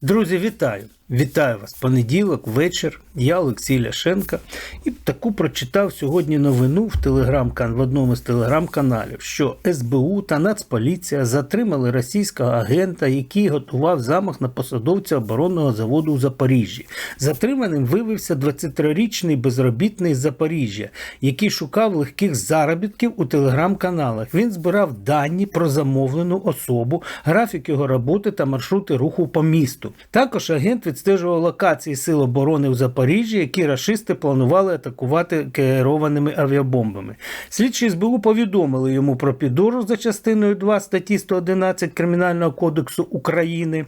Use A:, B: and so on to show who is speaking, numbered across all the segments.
A: Друзі, вітаю! Вітаю вас! Понеділок, вечір. Я Олексій Ляшенко. І таку прочитав сьогодні новину в телеграм в одному з телеграм-каналів, що СБУ та Нацполіція затримали російського агента, який готував замах на посадовця оборонного заводу у Запоріжжі. Затриманим виявився 23-річний безробітний з Запоріжжя, який шукав легких заробітків у телеграм-каналах. Він збирав дані про замовлену особу, графік його роботи та маршрути руху по місту. Також агент відстежував локації сил оборони у Запоріжжі, які рашисти планували атакувати керованими авіабомбами. Слідчі СБУ повідомили йому про підозру за частиною 2 статті 111 Кримінального кодексу України.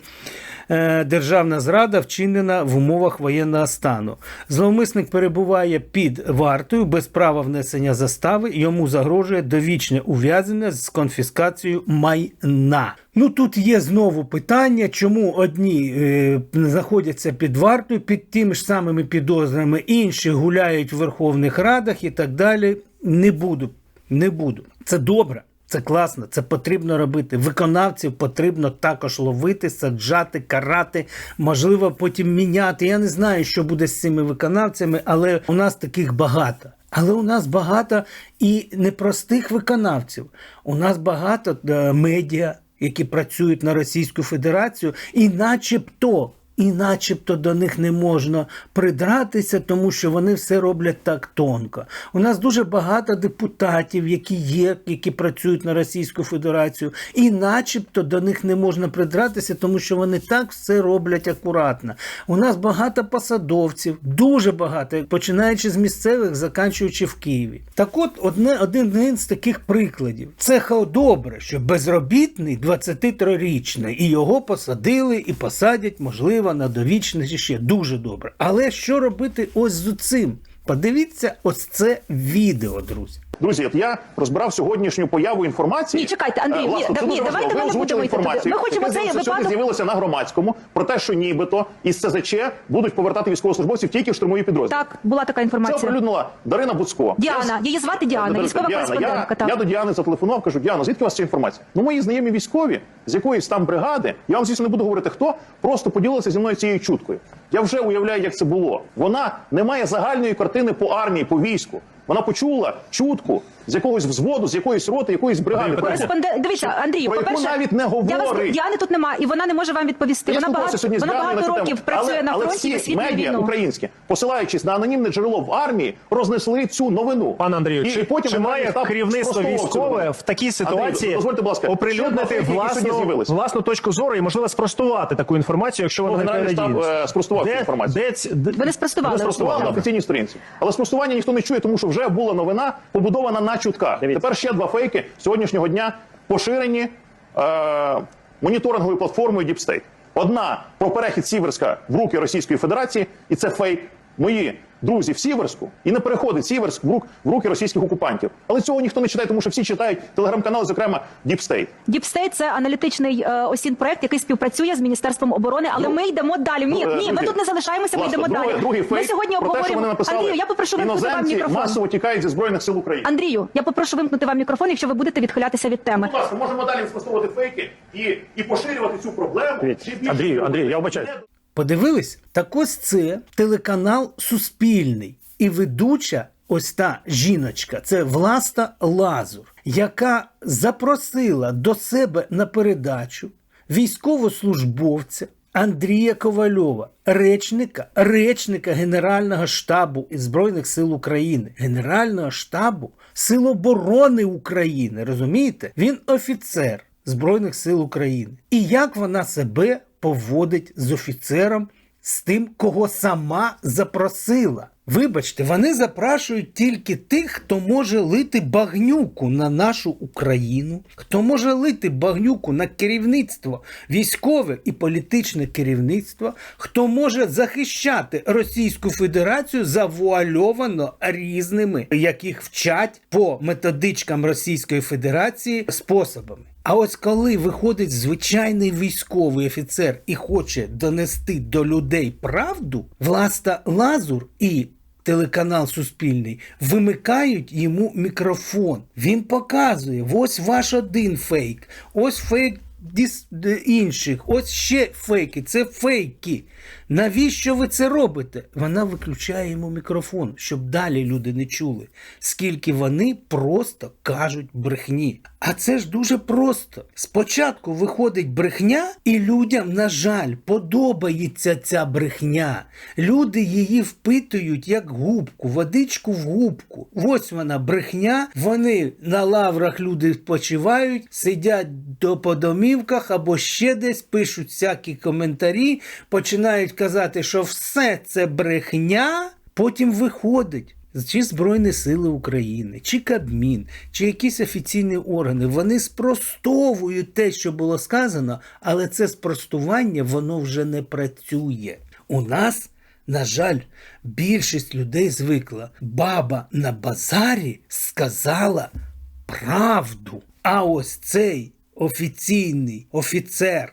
A: Е, Державна зрада вчинена в умовах воєнного стану. Зловмисник перебуває під вартою без права внесення застави. Йому загрожує довічне ув'язнення з конфіскацією майна. Ну тут є знову питання, чому одні е, знаходяться під вартою, під тими ж самими підозрами, інші гуляють в Верховних Радах і так далі. Не буду, не буду. Це добре. Це класно, це потрібно робити. Виконавців потрібно також ловити, саджати, карати, можливо, потім міняти. Я не знаю, що буде з цими виконавцями, але у нас таких багато. Але у нас багато і непростих виконавців. У нас багато е, медіа, які працюють на Російську Федерацію, і начебто. І начебто до них не можна придратися, тому що вони все роблять так тонко. У нас дуже багато депутатів, які є, які працюють на Російську Федерацію, і начебто до них не можна придратися, тому що вони так все роблять акуратно. У нас багато посадовців, дуже багато, починаючи з місцевих, заканчуючи в Києві. Так от, одне, один з таких прикладів. Це добре, що безробітний 23-річний, і його посадили і посадять, можливо, на довічне чи ще дуже добре. Але що робити ось з цим? Подивіться ось це відео, друзі.
B: Друзі, от я розбирав сьогоднішню появу інформації.
C: Ні, чекайте, Андрій,
B: Е,
C: ні,
B: власне,
C: да-
B: це
C: ні,
B: дуже
C: давайте
B: важливо. Ви
C: не
B: озвучили
C: будемо йти туди.
B: інформацію.
C: Ми хочемо
B: яка
C: цей
B: сьогодні
C: випадок-
B: з'явилася на громадському про те, що нібито із СЗЧ будуть повертати військовослужбовців тільки в штурмові підрозділи.
C: Так, була така
B: Це
C: інформація.
B: оприлюднила Дарина Буцко.
C: Діана,
B: Я-
C: її звати Діана,
B: Дарина,
C: військова
B: Діана,
C: кореспондентка.
B: Я,
C: Так.
B: я до Діани зателефонував, кажу, Діана, звідки у вас ця інформація? Ну, мої знайомі військові з якоїсь там бригади, я вам звісно не буду говорити хто, просто поділилися зі мною цією чуткою. Я вже уявляю, як це було. Вона не має загальної картини по армії, по війську. Вона почула чутку з якогось взводу, з якоїсь роти, якоїсь бригади.
C: Кореспондент, дивіться, Андрію,
B: про яку
C: по-перше,
B: навіть не
C: я вас,
B: говорить.
C: Діани тут немає, і вона не може вам відповісти.
B: Я
C: Вона
B: спілкувався
C: багато,
B: сьогодні з
C: вона
B: Діаною на
C: багато років працює
B: але,
C: на
B: але
C: фронті і
B: всі
C: висвітлює
B: медіа
C: війну.
B: українські, посилаючись на анонімне джерело в армії, рознесли цю новину.
D: Пане Андрію,
B: І
D: чи,
B: потім
D: чи має керівництво військове в такій ситуації
B: дозвольте, будь ласка, ще два
D: оприлюднити
B: які сьогодні
D: власну,
B: з'явилися.
D: власну точку зору і можливо спростувати таку інформацію, якщо
B: Ну,
D: вона не
B: Генеральний штаб е, спростував цю
D: Де-
B: інформацію.
D: де ці- де-
C: Ви не спростували.
B: Вони спростували на офіційній сторінці. Але спростування ніхто не чує, тому що вже була новина побудована на чутках.
D: Дивіться.
B: Тепер ще два фейки сьогоднішнього дня поширені е, моніторинговою платформою Deep State. Одна про перехід Сіверська в руки Російської Федерації, і це фейк. Мої друзі в Сіверську і не переходить Сіверськ в, рук, в руки російських окупантів. Але цього ніхто не читає, тому що всі читають телеграм-канали, зокрема Deep State.
C: Діпстейт це аналітичний е, осін проект, який співпрацює з міністерством оборони. Але
B: Ну,
C: ми йдемо далі. Ні,
B: Ну,
C: ні, ми тут не залишаємося. Ми йдемо
B: другий,
C: далі.
B: Другий
C: ми сьогодні
B: про те, що вони
C: обговорюємо.
B: написали,
C: Андрію, я попрошу вимкнути вам мікрофон.
B: масово тікають зі збройних сил України.
C: Андрію, я попрошу вимкнути вам мікрофон, якщо ви будете відхилятися від теми.
B: Будь ласка, можемо далі спростовувати фейки і, і поширювати цю проблему.
D: Андрію, Андрію, я вибачаюсь.
A: Подивились? Так ось це телеканал Суспільний. І ведуча, ось та жіночка, це Власта Лазур, яка запросила до себе на передачу військовослужбовця Андрія Ковальова, речника, речника Генерального штабу Збройних сил України, Генерального штабу Сил оборони України. Розумієте? Він офіцер Збройних сил України. І як вона себе поводить з офіцером, з тим, кого сама запросила. Вибачте, вони запрашують тільки тих, хто може лити багнюку на нашу Україну, хто може лити багнюку на керівництво, військове і політичне керівництво, хто може захищати Російську Федерацію завуальовано різними, яких вчать по методичкам Російської Федерації способами. А ось коли виходить звичайний військовий офіцер і хоче донести до людей правду, власта Лазур і телеканал Суспільний вимикають йому мікрофон. Він показує: ось ваш один фейк, ось фейк інших. Ось ще фейки. Це фейки. Навіщо ви це робите? Вона виключає йому мікрофон, щоб далі люди не чули, скільки вони просто кажуть брехні. А це ж дуже просто. Спочатку виходить брехня, і людям, на жаль, подобається ця брехня. Люди її впитують як губку, водичку в губку. Ось вона брехня. Вони на лаврах люди спочивають, сидять до по домівках або ще десь пишуть всякі коментарі, починають казати, що все це брехня. Потім виходить. Чи Збройні Сили України, чи Кабмін, чи якісь офіційні органи, вони спростовують те, що було сказано, але це спростування воно вже не працює. У нас, на жаль, більшість людей звикла. Баба на базарі сказала правду. А ось цей офіційний офіцер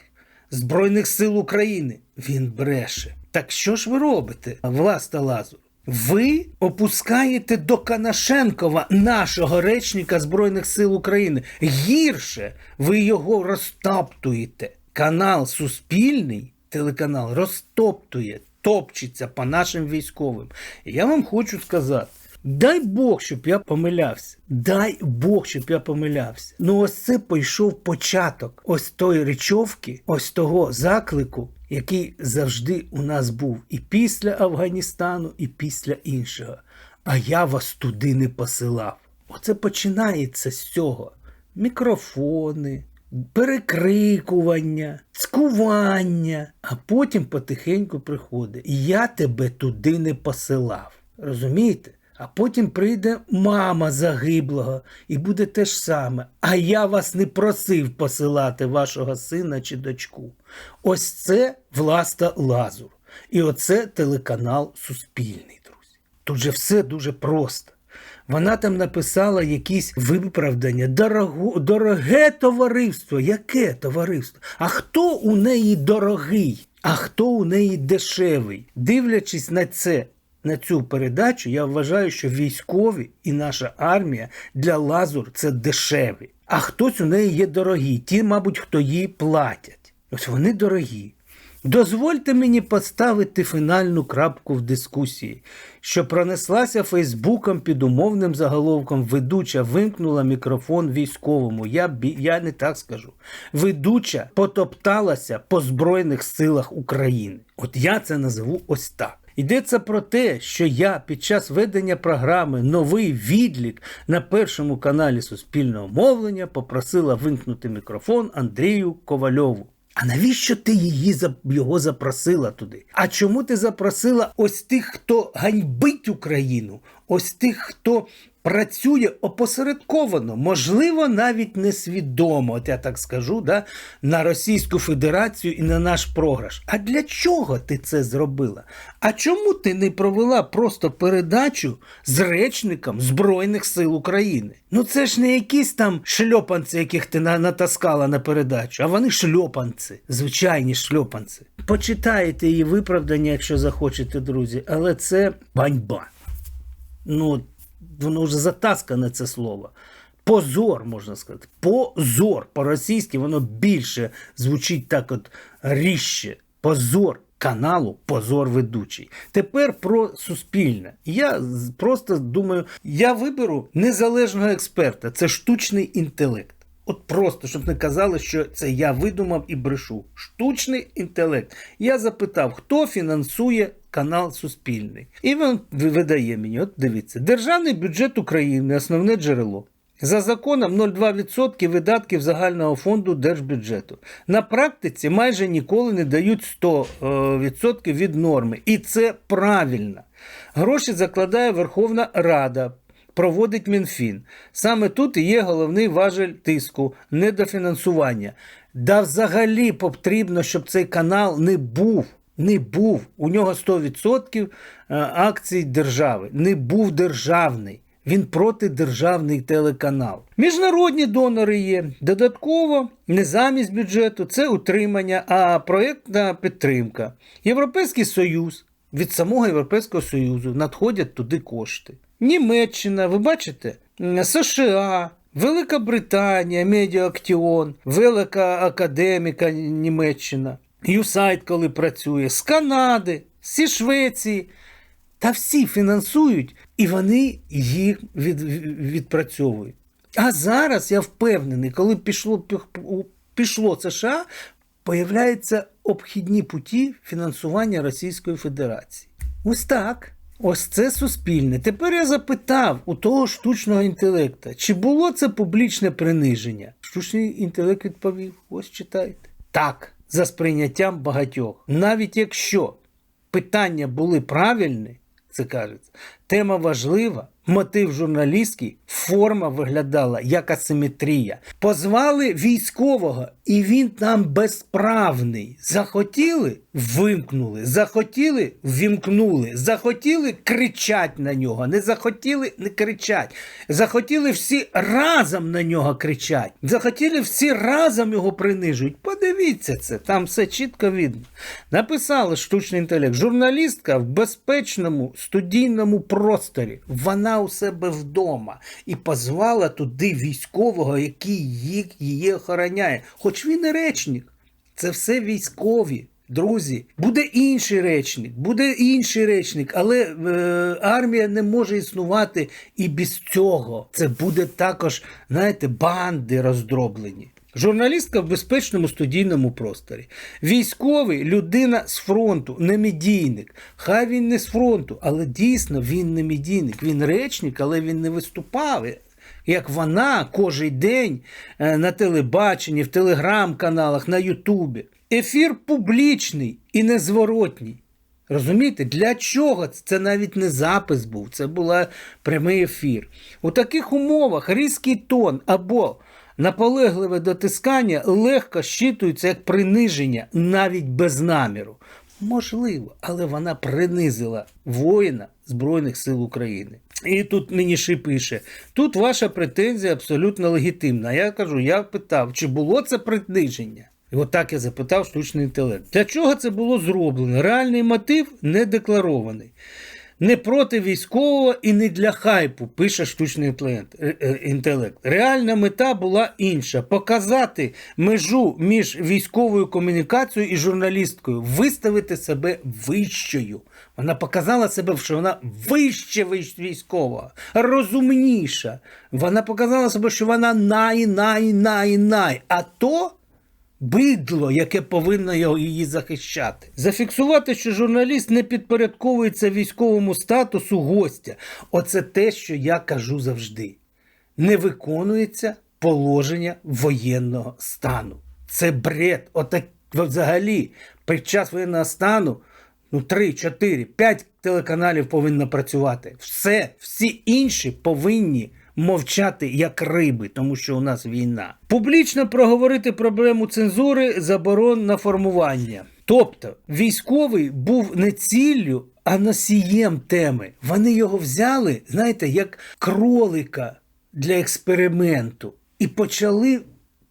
A: Збройних сил України він бреше. Так що ж ви робите, Власта Лазур? Ви опускаєте до Канашенкова нашого речника Збройних сил України. Гірше ви його розтоптуєте. Канал Суспільний, телеканал, розтоптує, топчеться по нашим військовим. Я вам хочу сказати. Дай Бог, щоб я помилявся. Дай Бог, щоб я помилявся. Ну, ось це пойшов початок ось тої речовки, ось того заклику, який завжди у нас був і після Афганістану, і після іншого. А я вас туди не посилав. Оце починається з цього. Мікрофони, перекрикування, цькування, а потім потихеньку приходить. Я тебе туди не посилав. Розумієте? А потім прийде мама загиблого і буде те ж саме. А я вас не просив посилати вашого сина чи дочку. Ось це власта Лазур. І оце телеканал Суспільний, друзі. Тут же все дуже просто. Вона там написала якісь виправдання. Дорого, дороге товариство. Яке товариство? А хто у неї дорогий? А хто у неї дешевий? Дивлячись на це, на цю передачу, я вважаю, що військові і наша армія для Лазур це дешеві. А хтось у неї є дорогі. Ті, мабуть, хто їй платять. Ось вони дорогі. Дозвольте мені поставити фінальну крапку в дискусії, що пронеслася Фейсбуком під умовним заголовком ведуча вимкнула мікрофон військовому. Я, я не так скажу. Ведуча потопталася по Збройних силах України. От я це назову ось так. Йдеться про те, що я під час ведення програми Новий відлік на першому каналі Суспільного мовлення попросила вимкнути мікрофон Андрію Ковальову. А навіщо ти її його запросила туди? А чому ти запросила ось тих, хто ганьбить Україну, ось тих, хто працює опосередковано, можливо, навіть несвідомо, от я так скажу, да, на Російську Федерацію і на наш програш. А для чого ти це зробила? А чому ти не провела просто передачу з речником Збройних сил України? Ну це ж не якісь там шльопанці, яких ти натаскала на передачу, а вони шльопанці, звичайні шльопанці. Почитаєте її виправдання, якщо захочете, друзі, але це ганьба. Ну, воно вже затаскане це слово. Позор, можна сказати. Позор. По-російськи воно більше звучить так от ріще. Позор каналу Позор ведучий. Тепер про суспільне. Я просто думаю, я виберу незалежного експерта. Це штучний інтелект. От просто, щоб не казали, що це я видумав і брешу. Штучний інтелект. Я запитав, хто фінансує канал Суспільний. І він видає мені: от дивіться, державний бюджет України основне джерело. За законом 0,2% видатків загального фонду держбюджету. На практиці майже ніколи не дають 100% від норми. І це правильно. Гроші закладає Верховна Рада проводить Мінфін. Саме тут і є головний важель тиску недофінансування. Да взагалі потрібно, щоб цей канал не був. Не був. У нього 100% акцій держави. Не був державний. Він протидержавний телеканал. Міжнародні донори є. Додатково, не замість бюджету, це утримання, а проєктна підтримка. Європейський Союз. Від самого Європейського Союзу надходять туди кошти. Німеччина, ви бачите, США, Велика Британія, Медіактіон, Велика Академіка Німеччина, Юсайт, коли працює, з Канади, зі Швеції. Та всі фінансують, і вони їх від, відпрацьовують. А зараз я впевнений, коли пішло, пішло США, появляються обхідні путі фінансування Російської Федерації. Ось так. Ось це суспільне. Тепер я запитав у того штучного інтелекта, чи було це публічне приниження? Штучний інтелект відповів: ось читайте. Так, за сприйняттям багатьох. Навіть якщо питання були правильні, це кажеться, тема важлива, мотив журналістський, форма виглядала як асиметрія. Позвали військового, і він там безправний. Захотіли вимкнули, захотіли вімкнули, захотіли кричать на нього, не захотіли не кричать. Захотіли всі разом на нього кричать. Захотіли всі разом його принижують. Подивіться це, там все чітко видно. Написали штучний інтелект. Журналістка в безпечному студійному просторі. Вона у себе вдома і позвала туди військового, який її охороняє. Хоч він і речник. Це все військові. Друзі, буде інший речник, буде інший речник, але е, армія не може існувати і без цього. Це буде також, знаєте, банди роздроблені. Журналістка в безпечному студійному просторі. Військовий людина з фронту, не медійник. Хай він не з фронту, але дійсно він не медійник. Він речник, але він не виступав. Як вона кожен день е, на телебаченні, в телеграм-каналах, на Ютубі. Ефір публічний і незворотній. Розумієте, для чого? Це навіть не запис був, це був прямий ефір. У таких умовах різкий тон або наполегливе дотискання легко щитується як приниження навіть без наміру. Можливо, але вона принизила воїна Збройних сил України. І тут мені ще пише: тут ваша претензія абсолютно легітимна. Я кажу, я питав, чи було це приниження? І отак я запитав штучний інтелект. Для чого це було зроблено? Реальний мотив не декларований. Не проти військового і не для хайпу, пише штучний інтелект. Реальна мета була інша: показати межу між військовою комунікацією і журналісткою, виставити себе вищою. Вона показала себе, що вона вище військового, розумніша. Вона показала себе, що вона най-най-най-най. А то. Бидло, яке повинно його її захищати. Зафіксувати, що журналіст не підпорядковується військовому статусу гостя. Оце те, що я кажу завжди. Не виконується положення воєнного стану. Це бред. Отак взагалі під час воєнного стану ну 3, 4, 5 телеканалів повинно працювати. Все, всі інші повинні мовчати як риби, тому що у нас війна. Публічно проговорити проблему цензури, заборон на формування. Тобто військовий був не ціллю, а носієм теми. Вони його взяли, знаєте, як кролика для експерименту, і почали.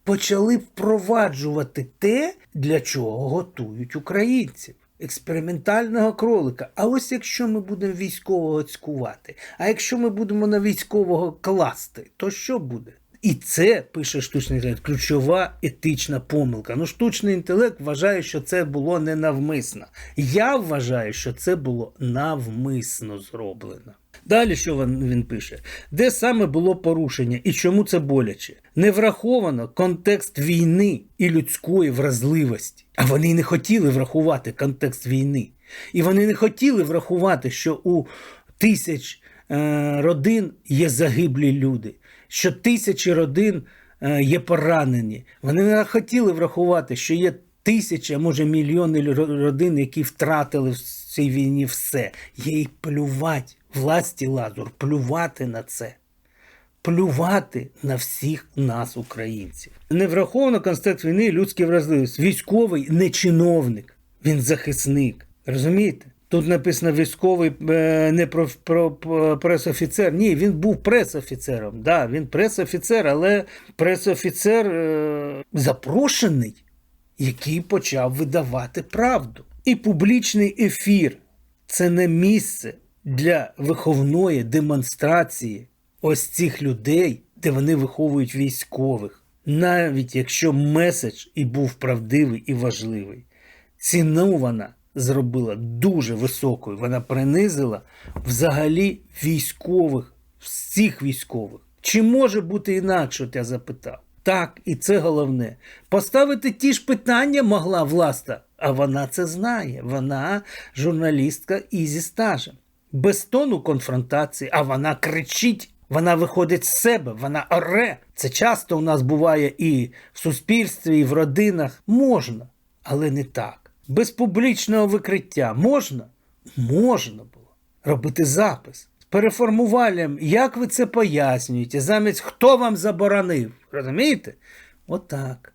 A: Почали впроваджувати те, для чого готують українців експериментального кролика. А ось якщо ми будемо військового цькувати, а якщо ми будемо на військового класти, то що буде? І це пише штучний інтелект, ключова етична помилка. Ну, штучний інтелект вважає, що це було ненавмисно. Я вважаю, що це було навмисно зроблено. Далі що він, пише? Де саме було порушення і чому це боляче? Не враховано контекст війни і людської вразливості. А вони не хотіли врахувати контекст війни. І вони не хотіли врахувати, що у тисяч е, родин є загиблі люди, що тисячі родин е, є поранені. Вони не хотіли врахувати, що є тисячі, а може мільйони родин, які втратили в цій війні все. Їй плювать, власті Лазур, плювати на це. Плювати на всіх нас, українців. Не враховано контекст війни, людські вразливість. Військовий не чиновник, він захисник. Розумієте? Тут написано військовий е, не про, про, про пресофіцер. Ні, він був пресофіцером. Да, він пресофіцер, але пресофіцер е, запрошений, який почав видавати правду. І публічний ефір це не місце для виховної демонстрації ось цих людей, де вони виховують військових, навіть якщо меседж і був правдивий і важливий. Ціну вона зробила дуже високою. Вона принизила взагалі військових, всіх військових. Чи може бути інакше, от я запитав? Так, і це головне. Поставити ті ж питання могла власта, а вона це знає. Вона журналістка і зі стажем. Без тону конфронтації, а вона кричить. Вона виходить з себе, вона оре. Це часто у нас буває і в суспільстві, і в родинах. Можна, але не так. Без публічного викриття можна? Можна було робити запис з переформуванням, як ви це пояснюєте, замість хто вам заборонив. Розумієте? Отак.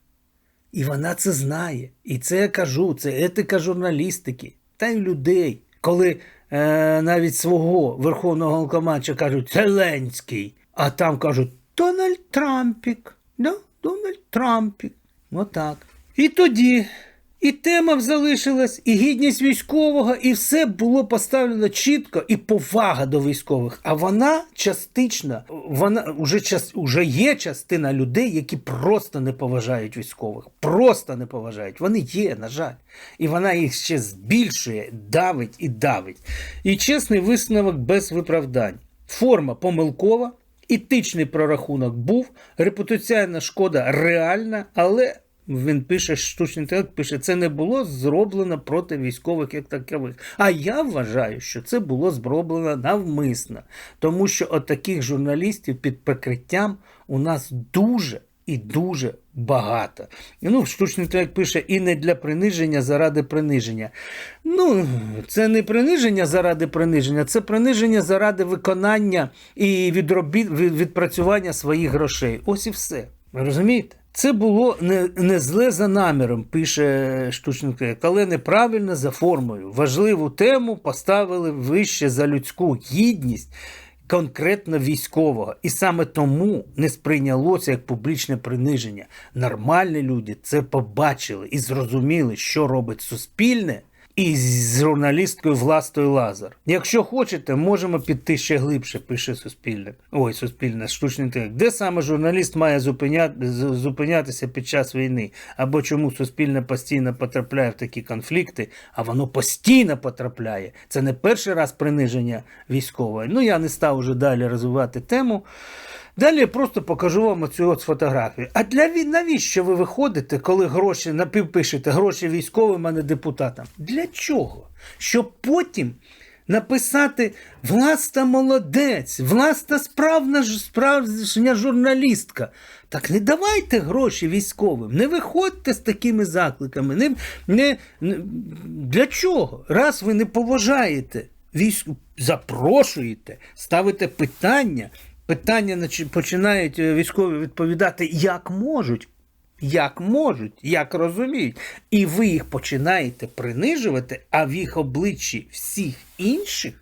A: І вона це знає. І це я кажу, це етика журналістики та й людей. Коли е, навіть свого верховного головкомача кажуть Зеленський, а там кажуть Дональд Трампік. Да? Дональд Трампік. Отак. І тоді і тема залишилась, і гідність військового, і все було поставлено чітко, і повага до військових. А вона частична, вона вже, час, вже є частина людей, які просто не поважають військових. Просто не поважають. Вони є, на жаль. І вона їх ще збільшує, давить і давить. І чесний висновок без виправдань. Форма помилкова, етичний прорахунок був, репутаційна шкода реальна, але він пише, штучний інтелект пише, це не було зроблено проти військових як такових. А я вважаю, що це було зроблено навмисно, тому що от таких журналістів під прикриттям у нас дуже і дуже багато. Ну, штучний інтелект пише і не для приниження заради приниження. Ну, це не приниження заради приниження, це приниження заради виконання і відпрацювання своїх грошей. Ось і все. Ви розумієте? Це було не, не зле за наміром, пише штучний але неправильно за формою. Важливу тему поставили вище за людську гідність конкретно військового. І саме тому не сприйнялося як публічне приниження. Нормальні люди це побачили і зрозуміли, що робить суспільне. І з журналісткою Властою Лазар. Якщо хочете, можемо піти ще глибше, пише Суспільне. Ой, Суспільне, штучний інтелект. Де саме журналіст має зупиняти, зупинятися під час війни? Або чому Суспільне постійно потрапляє в такі конфлікти, а воно постійно потрапляє. Це не перший раз приниження військової. Ну, я не став уже далі розвивати тему. Далі я просто покажу вам оцю от фотографію. А для ві- навіщо ви виходите, коли гроші напівпишете гроші військовим, а не депутатам? Для чого? Щоб потім написати власта молодець, власта справна справжня журналістка. Так не давайте гроші військовим, не виходьте з такими закликами. Не, не, для чого? Раз ви не поважаєте військ... запрошуєте, ставите питання. Питання починають е, військові відповідати як можуть, як можуть, як розуміють. І ви їх починаєте принижувати, а в їх обличчі всіх інших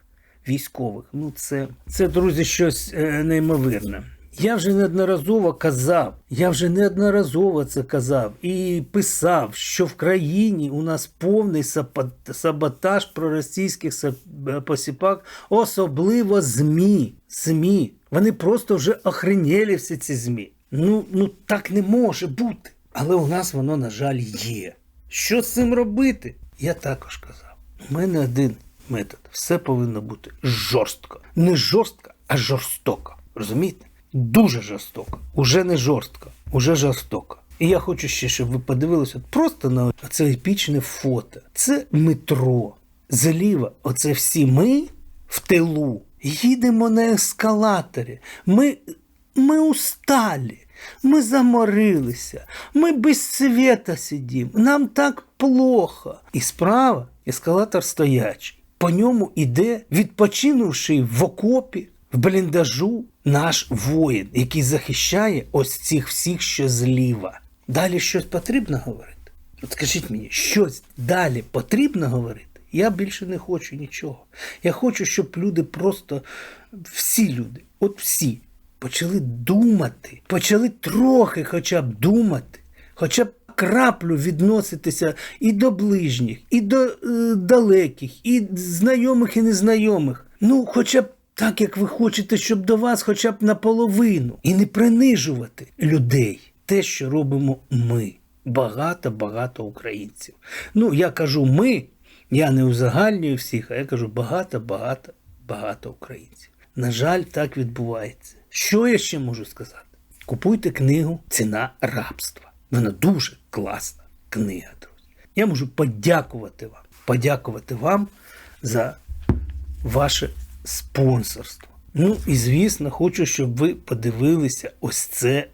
A: військових, ну це, це друзі, щось е, неймовірне. Я вже неодноразово казав, я вже неодноразово це казав і писав, що в країні у нас повний саботаж проросійських посіпак, особливо ЗМІ. ЗМІ. Вони просто вже охренєлі всі ці ЗМІ. Ну, ну так не може бути. Але у нас воно, на жаль, є. Що з цим робити? Я також казав. У мене один метод. Все повинно бути жорстко. Не жорстко, а жорстоко. Розумієте? Дуже жорстоко. Уже не жорстко, уже жорстоко. І я хочу ще, щоб ви подивилися просто на це епічне фото. Це метро. Зліва, оце всі ми в тилу. Їдемо на ескалаторі. Ми, ми усталі. Ми заморилися, ми без света сидимо, нам так плохо. І справа ескалатор стоячий. По ньому іде, відпочинувши в окопі, в бліндажу, наш воїн, який захищає ось цих всіх, що зліва. Далі щось потрібно говорити? От скажіть мені, щось далі потрібно говорити? Я більше не хочу нічого. Я хочу, щоб люди просто, всі люди, от всі, почали думати, почали трохи хоча б думати, хоча б краплю відноситися і до ближніх, і до е, далеких, і знайомих, і незнайомих. Ну, хоча б так, як ви хочете, щоб до вас хоча б наполовину, і не принижувати людей. Те, що робимо ми, багато-багато українців. Ну, я кажу ми, я не узагальнюю всіх, а я кажу багато-багато багато українців. На жаль, так відбувається. Що я ще можу сказати? Купуйте книгу Ціна рабства. Вона дуже класна книга, друзі. Я можу подякувати вам, подякувати вам за ваше спонсорство. Ну і звісно, хочу, щоб ви подивилися ось це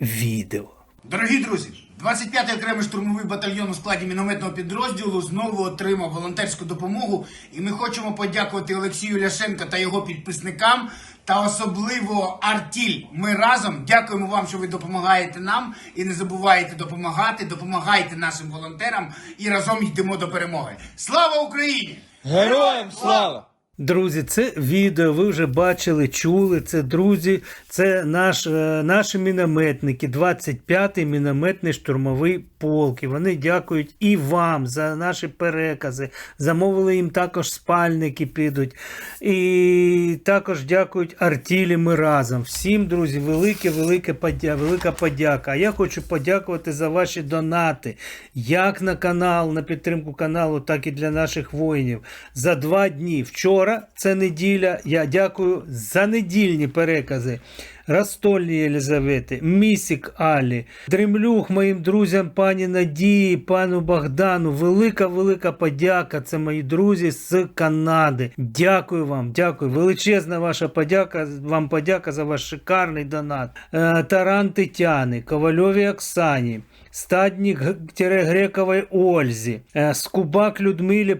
A: відео.
E: Дорогі друзі, 25-й окремий штурмовий батальйон у складі мінометного підрозділу знову отримав волонтерську допомогу, і ми хочемо подякувати Олексію Ляшенка та його підписникам, та особливо Артіль. Ми разом дякуємо вам, що ви допомагаєте нам і не забувайте допомагати, допомагайте нашим волонтерам і разом йдемо до перемоги. Слава Україні!
F: Героям слава!
A: Друзі, це відео ви вже бачили, чули. Це друзі, це наш, е, наші мінометники, 25-й мінометний штурмовий полк. І вони дякують і вам за наші перекази. Замовили їм також спальники підуть. І також дякують Артілі ми разом. Всім, друзі, велике, велике подя... велика подяка. А я хочу подякувати за ваші донати. Як на канал, на підтримку каналу, так і для наших воїнів. За два дні. Вчора, це неділя. Я дякую за недільні перекази. Растольні Єлизавети, Місік Алі, Дремлюх моїм друзям пані Надії, пану Богдану. Велика, велика подяка. Це мої друзі з Канади. Дякую вам, дякую. Величезна ваша подяка. Вам подяка за ваш шикарний донат. Е, Таран Тетяни, Ковальові Оксані. Стаднік Грекової Ользі, Е, Скубак Людмилі,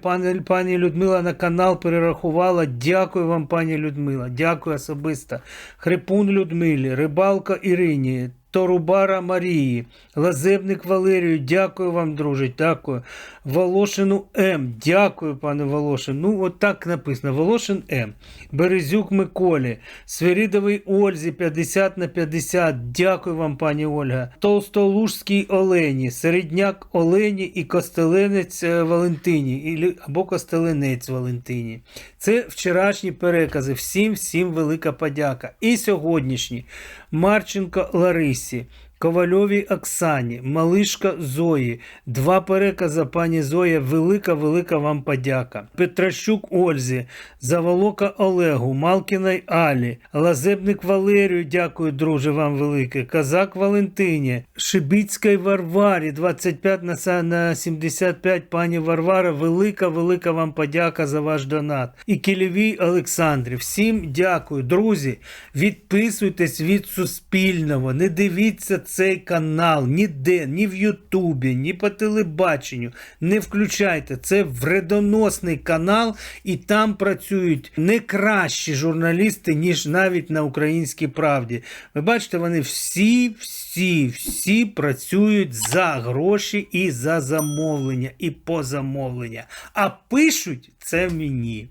A: пані Людмила на канал перерахувала. Дякую вам, пані Людмила. Дякую особисто. Хрипун Людмилі, Рибалка Ірині, Торубара Марії, Лазебник Валерію, дякую вам, друже, дякую. Волошину М. Дякую, пане Волошин. Ну, от так написано. Волошин М. Березюк Миколі, Свиридовий Ользі 50 на 50. Дякую вам, пані Ольга. Толстолужській Олені, Середняк Олені і Костеленець е, Валентині, або Костеленець Валентині. Це вчорашні перекази. Всім, всім велика подяка. І сьогоднішні. Марченко Ларисі. Ковальовій Оксані, Малишка Зої, два перекази пані Зоя, велика, велика вам подяка. Петращук Ользі, Заволока Олегу, Малкіной Алі, Лазебник Валерію, дякую, друже, вам велике. Казак Валентині, Шибіцькій Варварі, 25 на на 75, пані Варвара, велика, велика вам подяка за ваш донат. І Кілєвій Олександрі, всім дякую. Друзі, відписуйтесь від Суспільного, не дивіться цей канал ніде, ні в Ютубі, ні по телебаченню. Не включайте. Це вредоносний канал, і там працюють не кращі журналісти, ніж навіть на українській правді. Ви бачите, вони всі, всі, всі працюють за гроші і за замовлення, і по замовлення. А пишуть це мені.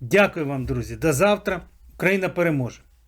A: Дякую вам, друзі. До завтра. Україна переможе.